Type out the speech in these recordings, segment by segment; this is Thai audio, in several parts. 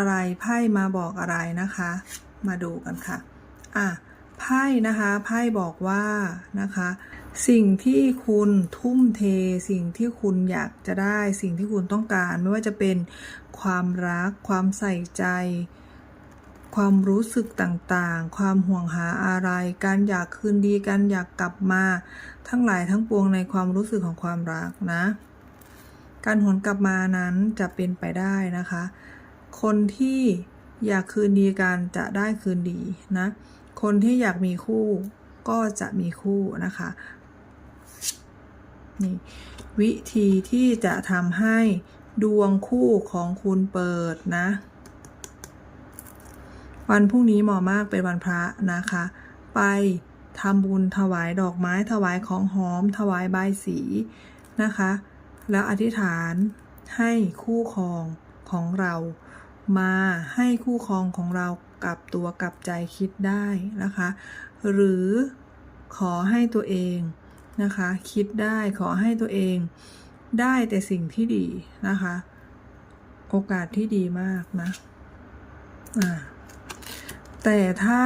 อะไรไพ่มาบอกอะไรนะคะ มาดูกันค่ะอะไพ่นะคะไพ่บอกว่านะคะ สิ่งที่คุณทุ่มเท สิ่งที่คุณอยากจะได้ สิ่งที่คุณต้องการ ไม่ว่าจะเป็นความรัก ความใส่ใจ ความรู้สึกต่างๆ ความห่วงหาอะไร การอยากคืนดีการอยากกลับมา ทั้งหลายทั้งปวงในความรู้สึกของความรักนะ การหวนกลับมานั้นจะเป็นไปได้นะคะ คนที่อยากคืนดีกันจะได้คืนดีนะ คนที่อยากมีคู่ก็จะมีคู่นะคะนี่วิธีที่จะทำให้ดวงคู่ของคุณเปิดนะ วันพรุ่งนี้เหมาะมากเป็นวันพระนะคะ ไปทำบุญถวายดอกไม้ถวายของหอม ถวายใบสีนะคะ แล้วอธิษฐานให้คู่ครองของเรา มาให้คู่ครองของเรากลับตัวกลับใจคิดได้นะคะ หรือขอให้ตัวเองนะคะ คิดได้ขอให้ตัวเองได้แต่สิ่งที่ดีนะคะ โอกาสที่ดีมากนะอ่าแต่ถ้า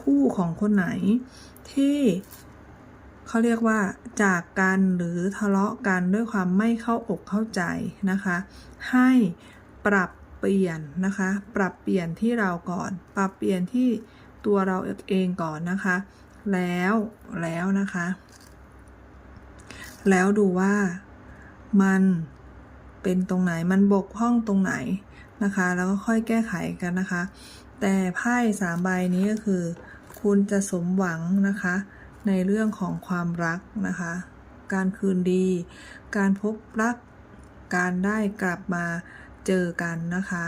คู่ของคนไหนที่เขาเรียกว่าจากกันหรือทะเลาะกันด้วยความไม่เข้าอกเข้าใจนะคะ ให้ปรับ เปลี่ยนนะคะ ปรับเปลี่ยนที่เราก่อน ปรับเปลี่ยนที่ตัวเราเองก่อนนะคะ แล้วแล้วนะคะ แล้วดูว่ามันเป็นตรงไหนมันบกพร่องตรงไหนนะคะ แล้วก็ค่อยแก้ไขกันนะคะ แต่ไพ่สามใบนี้ก็คือ คุณจะสมหวังนะคะ ในเรื่องของความรักนะคะ การคืนดี การพบรัก การได้กลับมา เจอกันนะคะ